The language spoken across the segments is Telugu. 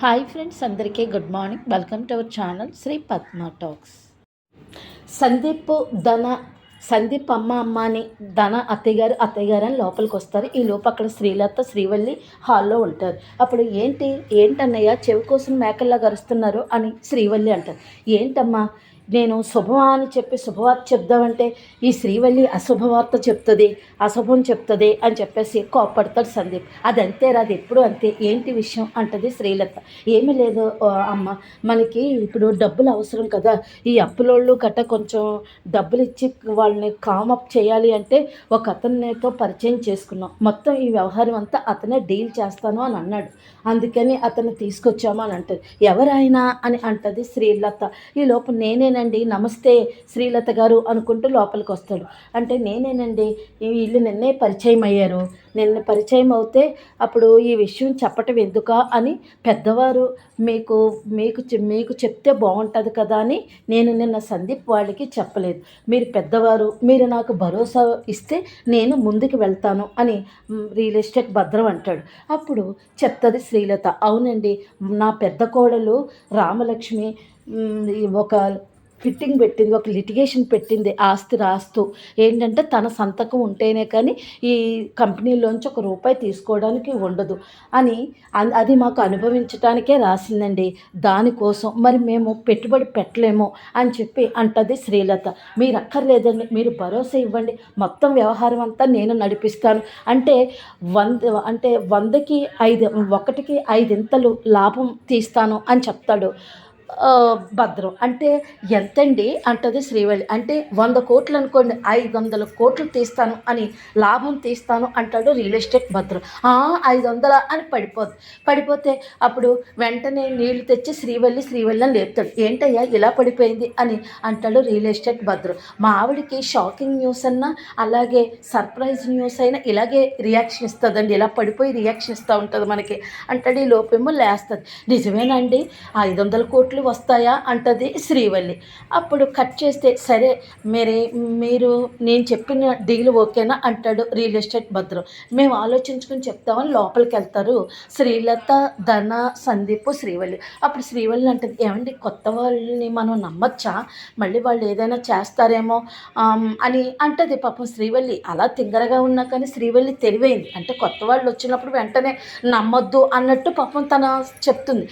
హాయ్ ఫ్రెండ్స్ అందరికీ good morning welcome to our channel Sri Padma talks Sandeep ధన సందీప్ అమ్మ అమ్మ అని ధన అత్తయ్యగారు అత్తయ్యగారు అత్తయ్య గారు అని లోపలికి వస్తారు. ఈ లోపు అక్కడ శ్రీలత శ్రీవల్లి హాల్లో ఉంటారు. అప్పుడు ఏంటి ఏంటన్నయ్య చెవి కోసం మేకల్లా గరుస్తున్నారు అని శ్రీవల్లి అంటారు. ఏంటమ్మా నేను శుభమా అని చెప్పి శుభవార్త చెప్దామంటే ఈ శ్రీవల్లి అశుభవార్త చెప్తుంది అశుభం చెప్తుంది అని చెప్పేసి కోప్పడతాడు సందీప్. అది అంతేరా అది ఎప్పుడు అంతే. ఏంటి విషయం అంటది శ్రీలత. ఏమీ లేదు అమ్మ మనకి ఇప్పుడు డబ్బులు అవసరం కదా. ఈ అప్పులోళ్ళు గట్ట కొంచెం డబ్బులు ఇచ్చి వాళ్ళని కామప్ చేయాలి అంటే ఒక అతనితో పరిచయం చేసుకున్నాం. మొత్తం ఈ వ్యవహారం అంతా అతనే డీల్ చేస్తాను అని అన్నాడు. అందుకని అతను తీసుకొచ్చాము అని అంటది. ఎవరైనా అని అంటది శ్రీలత. ఈ లోపు నేనేనండి? నమస్తే శ్రీలత గారు అనుకుంటూ లోపలికి వస్తాడు. అంటే నేనేనండి? వీళ్ళు నిన్నే పరిచయం అయ్యారు. నిన్న పరిచయం అవుతే అప్పుడు ఈ విషయం చెప్పటం ఎందుకా అని పెద్దవారు మీకు మీకు చె- మీకు చెప్తే బాగుంటుంది కదా అని నేను నిన్న సందీప్ వాళ్ళకి చెప్పలేదు. మీరు పెద్దవారు మీరు నాకు భరోసా ఇస్తే నేను ముందుకు వెళ్తాను అని రియల్ ఎస్టేట్ భద్రం అంటాడు. అప్పుడు చెప్తుంది శ్రీలత. అవునండి నా పెద్ద కోడలు రామలక్ష్మి ఒక ఫిట్టింగ్ పెట్టింది ఒక లిటిగేషన్ పెట్టింది ఆస్తి రాస్తూ. ఏంటంటే తన సంతకం ఉంటేనే కానీ ఈ కంపెనీలోంచి ఒక రూపాయి తీసుకోవడానికి ఉండదు అని అన్- అది మాకు అనుభవించడానికే రాసిందండి. దానికోసం మరి మేము పెట్టుబడి పెట్టలేము అని చెప్పి అంటది శ్రీలత. మీరు అక్కర్లేదండి మీరు భరోసా ఇవ్వండి మొత్తం వ్యవహారం అంతా నేను నడిపిస్తాను. అంటే వంద అంటే వందకి ఐదు ఒకటికి ఐదింతలు లాభం తీస్తాను అని చెప్తాడు. భద్రం. అంటే ఎంతండి? అంటది శ్రీవల్లి. అంటే వంద కోట్లు అనుకోండి ఐదు వందల కోట్లు తీస్తాను అని లాభం తీస్తాను అంటాడు రియల్ ఎస్టేట్ భద్రం. ఐదు వందల అని పడిపోద్ది. పడిపోతే అప్పుడు వెంటనే నీళ్ళు తెచ్చి శ్రీవల్లి శ్రీవల్లి అని లేపుతాడు. ఏంటయ్యా ఇలా పడిపోయింది అని అంటాడు రియల్ ఎస్టేట్ భద్రం. మా ఆవిడకి షాకింగ్ న్యూస్ అన్నా అలాగే సర్ప్రైజ్ న్యూస్ అయినా ఇలాగే రియాక్షన్ ఇస్తుందండి. ఇలా పడిపోయి రియాక్షన్ ఇస్తూ ఉంటుంది మనకి. అంటాడు ఈ లోపేమో లేస్తుంది. నిజమేనండి ఐదు వందల కోట్లు వస్తాయా అంటది శ్రీవల్లి. అప్పుడు కట్ చేస్తే సరే మీరే మీరు నేను చెప్పిన డీల్ ఓకేనా అంటాడు రియల్ ఎస్టేట్ భద్రం. మేము ఆలోచించుకుని చెప్తామని లోపలికి వెళ్తారు శ్రీలత ధన సందీప్ శ్రీవల్లి. అప్పుడు శ్రీవల్లి అంటది ఏమండి కొత్త వాళ్ళని మనం నమ్మచ్చా? మళ్ళీ వాళ్ళు ఏదైనా చేస్తారేమో అని అంటది పాపం శ్రీవల్లి. అలా తింగరగా ఉన్నా కానీ శ్రీవల్లి తెలివైంది. అంటే కొత్త వాళ్ళు వచ్చినప్పుడు వెంటనే నమ్మొద్దు అన్నట్టు పాపం తన చెప్తుంది.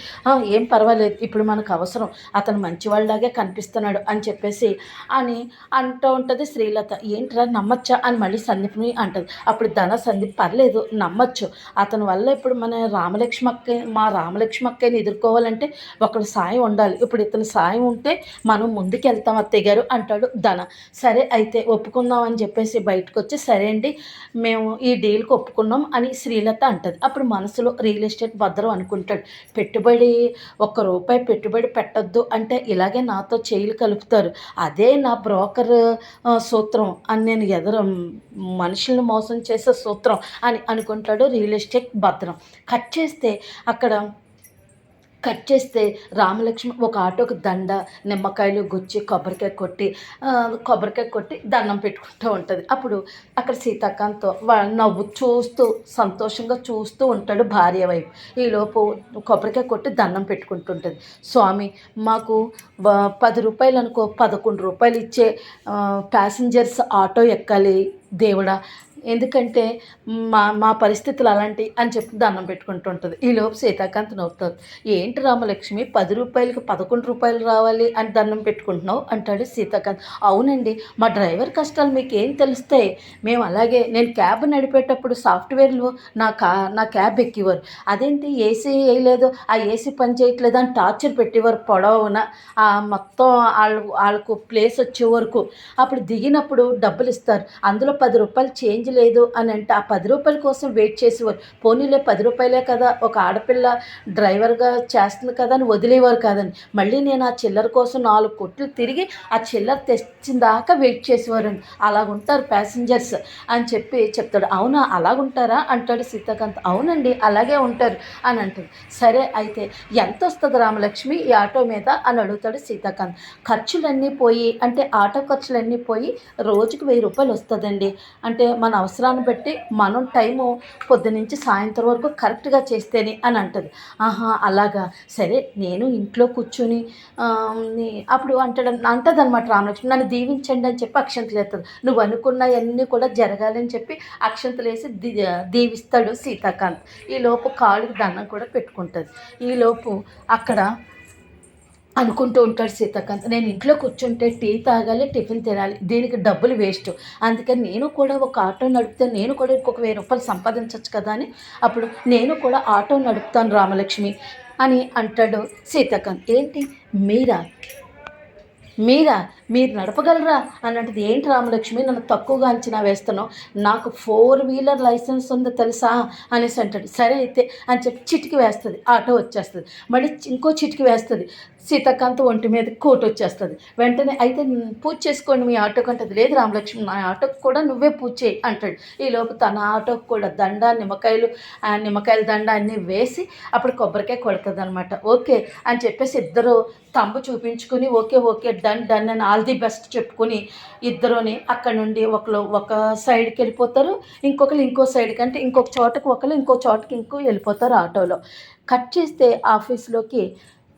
ఏం పర్వాలేదు ఇప్పుడు మనకు అవసరం. అతను మంచివాళ్ళలాగే కనిపిస్తున్నాడు అని చెప్పేసి అని అంటూ ఉంటుంది శ్రీలత. ఏంట్రా నమ్మచ్చా? అని మళ్ళీ సందీప్ని అంటది. అప్పుడు ధన సందీప్ పర్లేదు నమ్మచ్చు. అతని వల్ల ఇప్పుడు మన రామలక్ష్మి అక్క మా రామలక్ష్మి అక్కని ఎదుర్కోవాలంటే ఒకడు సాయం ఉండాలి. ఇప్పుడు ఇతని సాయం ఉంటే మనం ముందుకు వెళ్తాం అత్తయ్య గారు అంటాడు ధన. సరే అయితే ఒప్పుకుందాం అని చెప్పేసి బయటకు వచ్చి సరే అండి మేము ఈ డీల్కి ఒప్పుకున్నాం అని శ్రీలత అంటది. అప్పుడు మనసులో రియల్ ఎస్టేట్ భద్రం అనుకుంటాడు. పెట్టుబడి ఒక్క రూపాయి పెట్టుబడి పెట్టద్దు అంటే ఇలాగే నాతో చేయిలు కలుపుతారు. అదే నా బ్రోకర్ సూత్రం అని నేను ఎదురు మనుషులను మోసం చేసే సూత్రం అని అనుకుంటాడు రియల్ ఎస్టేట్ భద్రం. కట్ చేస్తే అక్కడ కట్ చేస్తే రామలక్ష్మి ఒక ఆటోకి దండ నిమ్మకాయలు గుచ్చి కొబ్బరికాయ కొట్టి కొబ్బరికాయ కొట్టి దండం పెట్టుకుంటూ ఉంటుంది. అప్పుడు అక్కడ సీతాకాంత్తో నవ్వు చూస్తూ సంతోషంగా చూస్తూ ఉంటాడు భార్య వైపు. ఈలోపు కొబ్బరికాయ కొట్టి దండం పెట్టుకుంటుంటుంది. స్వామి మాకు పది రూపాయలు అనుకో పదకొండు రూపాయలు ఇచ్చే ప్యాసింజర్స్ ఆటో ఎక్కాలి దేవుడా. ఎందుకంటే మా మా పరిస్థితులు అలాంటి అని చెప్పి దండం పెట్టుకుంటుంటుంది ఈలోపు సీతాకాంత్ నవ్వుతుంది. ఏంటి రామలక్ష్మి పది రూపాయలకి పదకొండు రూపాయలు రావాలి అని దండం పెట్టుకుంటున్నావు అంటాడు సీతాకాంత్. అవునండి మా డ్రైవర్ కష్టాలు మీకు ఏం తెలుస్తాయి? మేము అలాగే నేను క్యాబ్ నడిపేటప్పుడు సాఫ్ట్వేర్లో నా కా నా క్యాబ్ ఎక్కేవారు. అదేంటి ఏసీ వేయలేదు? ఆ ఏసీ పని చేయట్లేదు అని టార్చర్ పెట్టేవారు పొడవున. మొత్తం వాళ్ళు వాళ్ళకు ప్లేస్ వచ్చే వరకు. అప్పుడు దిగినప్పుడు డబ్బులు ఇస్తారు అందులో పది రూపాయలు చేంజ్ లేదు అని అంటే ఆ పది రూపాయల కోసం వెయిట్ చేసేవారు పోనీలే పది రూపాయలే కదా ఒక ఆడపిల్ల డ్రైవర్గా చేస్తుంది కదా అని వదిలేవారు కాదని. మళ్ళీ నేను ఆ చిల్లర కోసం నాలుగు కొట్లు తిరిగి ఆ చిల్లర తెచ్చిన దాకా వెయిట్ చేసేవారండి. అలాగుంటారు ప్యాసింజర్స్ అని చెప్పి చెప్తాడు. అవునా అలాగుంటారా? అంటాడు సీతాకాంత్. అవునండి అలాగే ఉంటారు అని అంటాడు. సరే అయితే ఎంత వస్తుంది రామలక్ష్మి ఈ ఆటో మీద? అని అడుగుతాడు సీతాకాంత్. ఖర్చులన్నీ పోయి అంటే ఆటో ఖర్చులన్నీ పోయి రోజుకి వెయ్యి రూపాయలు వస్తుందండి. అంటే మన అవసరాన్ని బట్టి మనం టైము పొద్దునుంచి సాయంత్రం వరకు కరెక్ట్గా చేస్తేనే అని అంటుంది. ఆహా అలాగా? సరే నేను ఇంట్లో కూర్చొని అప్పుడు అంటాడు అంటది అనమాట రామలక్ష్మి నన్ను దీవించండి అని చెప్పి అక్షంతలు వేస్తుంది నువ్వు అనుకున్నవన్నీ కూడా జరగాలని చెప్పి అక్షంతలు వేసి దీవిస్తాడు సీతాకాంత్. ఈ లోపు కాళ్ళకి దండం కూడా పెట్టుకుంటుంది. ఈలోపు అక్కడ అనుకుంటూ ఉంటాడు సీతాకాంత్ నేను ఇంట్లో కూర్చుంటే టీ తాగాలి టిఫిన్ తినాలి. దీనికి డబ్బులు వేస్ట్. అందుకని నేను కూడా ఒక ఆటో నడిపితే నేను కూడా ఇంకొక వెయ్యి రూపాయలు సంపాదించవచ్చు కదా అని అప్పుడు నేను కూడా ఆటో నడుపుతాను రామలక్ష్మి అని అంటాడు సీతాకాంత్ ఏంటి? మీరా? మీరా? మీరు నడపగలరా? అని ఏంటి రామలక్ష్మి నన్ను తక్కువగా అంచనా వేస్తున్నావు? నాకు ఫోర్ వీలర్ లైసెన్స్ ఉంది తెలుసా? అనేసి అంటాడు. సరే అయితే అని చెప్పి చిటికి వేస్తుంది ఆటో వచ్చేస్తుంది. మళ్ళీ ఇంకో చిటికి వేస్తుంది సీతాకాంత్ ఒంటి మీద కోట్ వచ్చేస్తుంది. వెంటనే అయితే పూజ చేసుకోండి మీ ఆటోకి అంటది లేదు రామలక్ష్మి నా ఆటోకి కూడా నువ్వే పూజ చేయి అంటాడు. ఈలోపు తన ఆటోకి కూడా దండ నిమ్మకాయలు ఆ నిమ్మకాయల దండ అన్నీ వేసి అప్పుడు కొబ్బరికాయ కొడుతుంది అనమాట ఓకే అని చెప్పేసి ఇద్దరు తంబు చూపించుకుని ఓకే ఓకే డన్ డన్ అని ఆల్ ది బెస్ట్ చెప్పుకొని ఇద్దరుని అక్కడ నుండి ఒకరు ఒక సైడ్కి వెళ్ళిపోతారు ఇంకొకరు ఇంకో సైడ్కి అంటే ఇంకొక చోటకి ఒకరు ఇంకో చోటకి ఇంకో వెళ్ళిపోతారు ఆటోలో. కట్ చేస్తే ఆఫీస్లోకి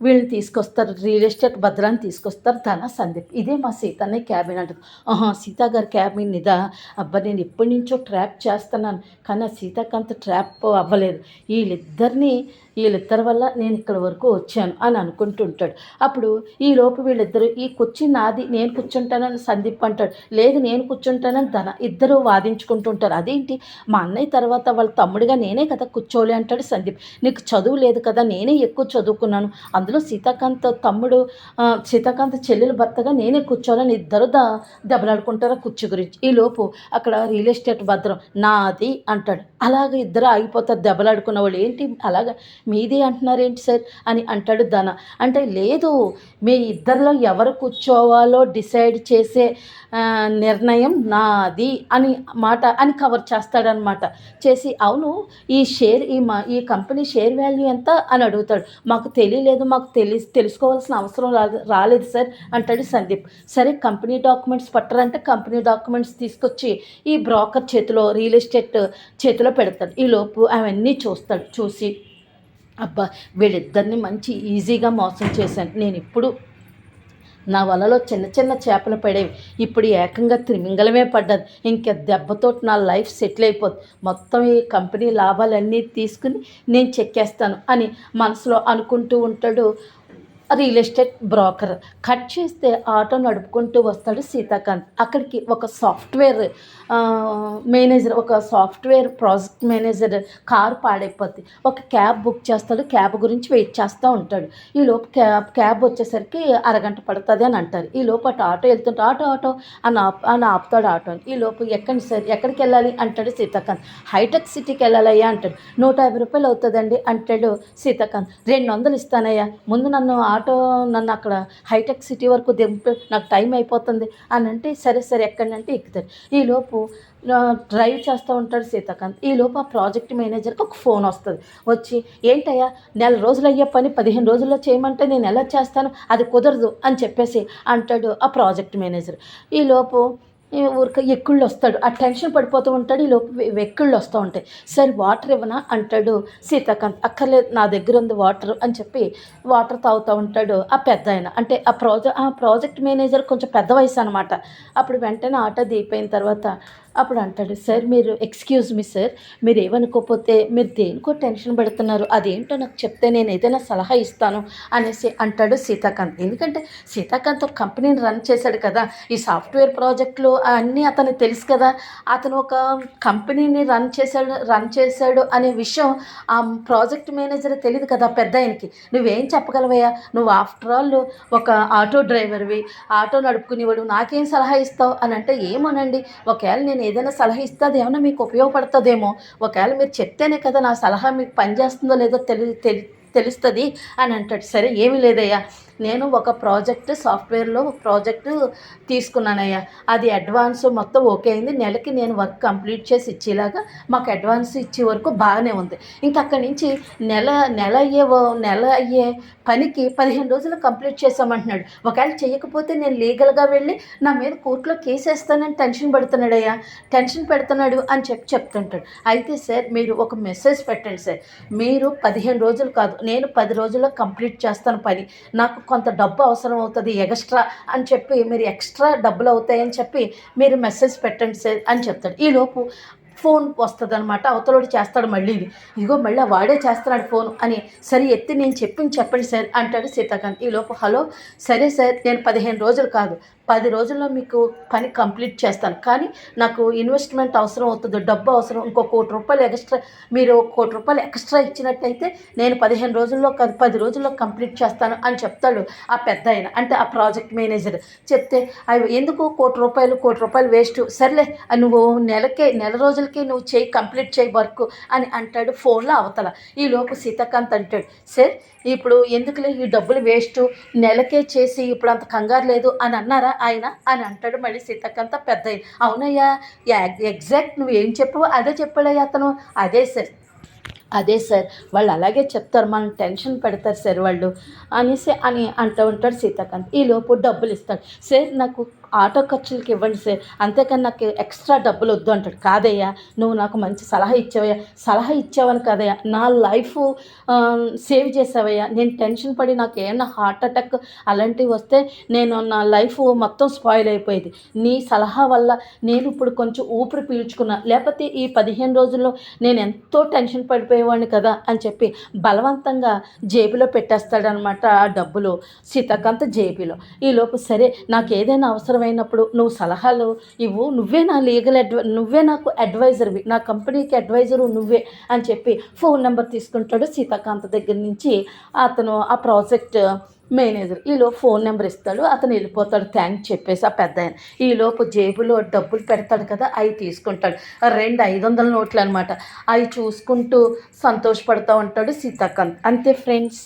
వీళ్ళని తీసుకొస్తారు రియల్ ఎస్టేట్ భద్రాన్ని తీసుకొస్తారు తన సందీప్. ఇదే మా సీతనే క్యాబిన్ అంటుంది. ఆహా సీతా గారి క్యాబిన్ ఇదా? అబ్బా నేను ఎప్పటి నుంచో ట్రాప్ చేస్తున్నాను కానీ ఆ అంత ట్రాప్ అవ్వలేదు. వీళ్ళిద్దరినీ వీళ్ళిద్దరి వల్ల నేను ఇక్కడ వరకు వచ్చాను అని అనుకుంటుంటాడు. అప్పుడు ఈ లోపు వీళ్ళిద్దరు ఈ కుర్చీ నాది నేను కూర్చుంటానని సందీప్ అంటాడు. లేదు నేను కూర్చుంటానని ధన ఇద్దరు వాదించుకుంటుంటారు. అదేంటి? మా అన్నయ్య తర్వాత వాళ్ళ తమ్ముడిగా నేనే కదా కూర్చోలే అంటాడు సందీప్. నీకు చదువు లేదు కదా నేనే ఎక్కువ చదువుకున్నాను. అందులో సీతాకాంత్ తమ్ముడు సీతాకాంత్ చెల్లెలు భర్తగా నేనే కూర్చోవాలని ఇద్దరు ద దెబ్బలాడుకుంటారు ఆ కుర్చీ గురించి. ఈ లోపు అక్కడ రియల్ ఎస్టేట్ భద్రం నాది అంటాడు. అలాగే ఇద్దరు ఆగిపోతారు దెబ్బలాడుకున్న వాళ్ళు. ఏంటి? అలాగా మీది అంటున్నారేంటి సార్? అని అంటాడు ధన అంటే లేదు మీ ఇద్దరిలో ఎవరు కూర్చోవాలో డిసైడ్ చేసే నిర్ణయం నాది అని మాట అని కవర్ చేస్తాడనమాట చేసి అవును ఈ షేర్ ఈ మా ఈ కంపెనీ షేర్ వాల్యూ ఎంత అని అడుగుతాడు. మాకు తెలియలేదు మాకు తెలి తెలుసుకోవాల్సిన అవసరం రాలేదు రాలేదు సార్ అంటాడు సందీప్. సరే కంపెనీ డాక్యుమెంట్స్ పట్టరంటే కంపెనీ డాక్యుమెంట్స్ తీసుకొచ్చి ఈ బ్రోకర్ చేతిలో రియల్ ఎస్టేట్ చేతిలో పెడతాడు. ఈ లోపు అవన్నీ చూస్తాడు చూసి అబ్బా వీళ్ళిద్దరిని మంచి ఈజీగా మోసం చేశాను. నేను ఇప్పుడు నా వలలో చిన్న చిన్న చేపలు పడేవి. ఇప్పుడు ఏకంగా త్రిమింగలమే పడ్డది. ఇంకా దెబ్బతో నా లైఫ్ సెటిల్ అయిపోద్ది. మొత్తం ఈ కంపెనీ లాభాలన్నీ తీసుకుని నేను చెక్కేస్తాను అని మనసులో అనుకుంటూ ఉంటాడు రియల్ ఎస్టేట్ బ్రోకర్. కట్ చేస్తే ఆటో నడుపుకుంటూ వస్తాడు సీతాకాంత్. అక్కడికి ఒక సాఫ్ట్వేర్ మేనేజర్ ఒక సాఫ్ట్వేర్ ప్రాజెక్ట్ మేనేజర్ కారు పాడైపోద్ది. ఒక క్యాబ్ బుక్ చేస్తాడు క్యాబ్ గురించి వెయిట్ చేస్తూ ఉంటాడు. ఈ లోపు క్యాబ్ క్యాబ్ వచ్చేసరికి అరగంట పడుతుంది అని అంటారు. ఈ లోపు అటు ఆటో వెళ్తుంటే ఆటో ఆటో అని ఆప్ అని ఆపుతాడు ఆటో. ఈ లోపు ఎక్కడి సార్ ఎక్కడికి వెళ్ళాలి అంటాడు సీతాకాంత్. హైటెక్ సిటీకి వెళ్ళాలయ్యా అంటాడు. నూట యాభై రూపాయలు అవుతుందండి అంటాడు సీతాకాంత్. రెండు వందలు ఇస్తానయ్యా. ముందు నన్ను ఆటో నన్ను అక్కడ హైటెక్ సిటీ వరకు దింపి నాకు టైం అయిపోతుంది అని అంటే సరే సరే ఎక్కడంటే ఎక్కుతారు ఈలోపు డ్రైవ్ చేస్తూ ఉంటాడు సీతాకాంత్. ఈలోపు ఆ ప్రాజెక్ట్ మేనేజర్కి ఒక ఫోన్ వస్తుంది. వచ్చి ఏంటయ్యా నెల రోజులు అయ్యే పని పదిహేను రోజుల్లో చేయమంటే నేను ఎలా చేస్తాను? అది కుదరదు అని చెప్పేసి అంటాడు ఆ ప్రాజెక్ట్ మేనేజర్. ఈలోపు ఊరిక ఎక్కుళ్ళు వస్తాడు. ఆ టెన్షన్ పడిపోతూ ఉంటాడు. ఈ లోపు ఎక్కుళ్ళు వస్తూ ఉంటాయి. సరే వాటర్ ఇవ్వనా? అంటాడు. సీతాకాంత్ అక్కర్లేదు. నా దగ్గర ఉంది వాటర్ అని చెప్పి వాటర్ తాగుతూ ఉంటాడు ఆ పెద్ద ఆయన అంటే ఆ ప్రాజెక్ట్ ఆ ప్రాజెక్ట్ మేనేజర్ కొంచెం పెద్ద వయసు అనమాట అప్పుడు వెంటనే ఆటో దిగిపోయిన తర్వాత అప్పుడు అంటాడు సార్ మీరు ఎక్స్క్యూజ్ మీ సార్. మీరు ఏమనుకోకపోతే మీరు దేనికో టెన్షన్ పెడుతున్నారు? అదేంటో నాకు చెప్తే నేను ఏదైనా సలహా ఇస్తాను అనేసి అంటాడు సీతాకాంత్. ఎందుకంటే సీతాకాంత్ ఒక కంపెనీని రన్ చేశాడు కదా. ఈ సాఫ్ట్వేర్ ప్రాజెక్టులు అన్నీ అతనికి తెలుసు కదా. అతను ఒక కంపెనీని రన్ చేశాడు రన్ చేశాడు అనే విషయం ఆ ప్రాజెక్ట్ మేనేజర్ తెలియదు కదా పెద్ద ఆయనకి. నువ్వేం చెప్పగలవయ్యా? నువ్వు ఆఫ్టర్ ఆల్ ఒక ఆటో డ్రైవర్వి. ఆటో నడుపుకునేవాడు. నాకేం సలహా ఇస్తావు? అని అంటే ఏమోనండి. ఒకవేళ నేను ఏదైనా సలహా ఇస్తే అది ఏమైనా మీకు ఉపయోగపడుతుందేమో. ఒకవేళ మీరు చెప్తేనే కదా నా సలహా మీకు పనిచేస్తుందో లేదో తెలి తెలి తెలుస్తుంది అని అంటాడు. సరే ఏమీ లేదయ్యా. నేను ఒక ప్రాజెక్ట్ సాఫ్ట్వేర్లో ప్రాజెక్టు తీసుకున్నానయ్యా. అది అడ్వాన్స్ మొత్తం ఓకే అయింది. నెలకి నేను వర్క్ కంప్లీట్ చేసి ఇచ్చేలాగా మాకు అడ్వాన్స్ ఇచ్చే వరకు బాగానే ఉంది. ఇంకా అక్కడి నుంచి నెల నెల అయ్యే ఓ- నెల అయ్యే పనికి పదిహేను రోజులు కంప్లీట్ చేసామంటున్నాడు ఒకవేళ చేయకపోతే నేను లీగల్గా వెళ్ళి నా మీద కోర్టులో కేసు వేస్తానని టెన్షన్ పెడుతున్నాడయ్యా. టెన్షన్ పెడుతున్నాడు అని చెప్పి చెప్తుంటాడు. అయితే సార్ మీరు ఒక మెసేజ్ పెట్టండి సార్. మీరు పదిహేను రోజులు కాదు నేను పది రోజుల్లో కంప్లీట్ చేస్తాను పని. నాకు కొంత డబ్బు అవసరం అవుతుంది ఎక్స్ట్రా అని చెప్పి మీరు ఎక్స్ట్రా డబ్బులు అవుతాయని చెప్పి మీరు మెసేజ్ పెట్టండి సార్ అని చెప్తాడు. ఈలోపు ఫోన్ వస్తుంది అనమాట అవతలోడు చేస్తాడు మళ్ళీ ఇదిగో మళ్ళీ వాడే చేస్తున్నాడు ఫోన్ అని సరే ఎత్తి నేను చెప్పింది చెప్పండి సార్ అంటాడు సీతాకాంత్. ఈలోపు హలో సరే సార్ నేను పదిహేను రోజులు కాదు పది రోజుల్లో మీకు పని కంప్లీట్ చేస్తాను. కానీ నాకు ఇన్వెస్ట్మెంట్ అవసరం అవుతుంది డబ్బు అవసరం ఇంకో కోటి రూపాయలు ఎక్స్ట్రా మీరు కోటి రూపాయలు ఎక్స్ట్రా ఇచ్చినట్టయితే నేను పదిహేను రోజుల్లో కాదు పది రోజుల్లో కంప్లీట్ చేస్తాను అని చెప్తాడు ఆ పెద్ద ఆయన అంటే ఆ ప్రాజెక్ట్ మేనేజర్. చెప్తే అవి ఎందుకు కోటి రూపాయలు కోటి రూపాయలు వేస్ట్? సర్లే నువ్వు నెలకే నెల రోజులకే నువ్వు చేయి కంప్లీట్ చేయి వర్క్ అని అంటాడు ఫోన్లో అవతల. ఈ సీతాకాంత్ అంటాడు సార్ ఇప్పుడు ఎందుకులే ఈ డబ్బులు వేస్ట్? నెలకే చేసి ఇప్పుడు అంత కంగారు లేదు అని అన్నారా ఆయన అని అంటాడు. మళ్ళీ సీతక్కంత పెద్ద అవునయ్యా ఎగ్జాక్ట్ నువ్వు ఏం చెప్పావో అదే చెప్పాడయ్యా అతను. అదే సార్ అదే సార్ వాళ్ళు అలాగే చెప్తారు మనం టెన్షన్ పెడతారు సార్ వాళ్ళు. అనేసి అని అంటూ ఉంటాడు సీతాకాంత్ ఈ లోపు డబ్బులు ఇస్తాడు. సార్ నాకు ఆటో ఖర్చులకి ఇవ్వండి సార్. అంతేకాని నాకు ఎక్స్ట్రా డబ్బులు వద్దు అంటాడు. కాదయ్యా నువ్వు నాకు మంచి సలహా ఇచ్చావయ్యా. సలహా ఇచ్చావని కాదయ్యా. నా లైఫ్ సేవ్ చేసావయ్యా. నేను టెన్షన్ పడి నాకు ఏమన్నా హార్ట్ అటాక్ అలాంటివి వస్తే నేను నా లైఫ్ మొత్తం స్పాయిల్ అయిపోయేది. నీ సలహా వల్ల నేను ఇప్పుడు కొంచెం ఊపిరి పీల్చుకున్నా. లేకపోతే ఈ పదిహేను రోజుల్లో నేను ఎంతో టెన్షన్ పడిపోయేవాడిని కదా అని చెప్పి బలవంతంగా జేబులో పెట్టేస్తాడనమాట ఆ డబ్బులు. సీతాకాంత జేబులో. ఈలోపు సరే నాకు ఏదైనా అవసరం అవసరమైనప్పుడు నువ్వు సలహాలు ఇవ్వు నువ్వే నా లీగల్ అడ్వై నువ్వే నాకు అడ్వైజర్వి నా కంపెనీకి అడ్వైజరు నువ్వే అని చెప్పి ఫోన్ నెంబర్ తీసుకుంటాడు సీతాకాంత్ దగ్గర నుంచి. అతను ఆ ప్రాజెక్ట్ మేనేజర్ ఈలో ఫోన్ నెంబర్ ఇస్తాడు అతను వెళ్ళిపోతాడు థ్యాంక్స్ చెప్పేసి ఆ పెద్ద ఆయన. ఈలోపు జేబులో డబ్బులు పెడతాడు కదా అవి తీసుకుంటాడు. రెండు ఐదు వందల నోట్లు అనమాట అవి చూసుకుంటూ సంతోషపడుతూ ఉంటాడు సీతాకాంత్. అంతే ఫ్రెండ్స్.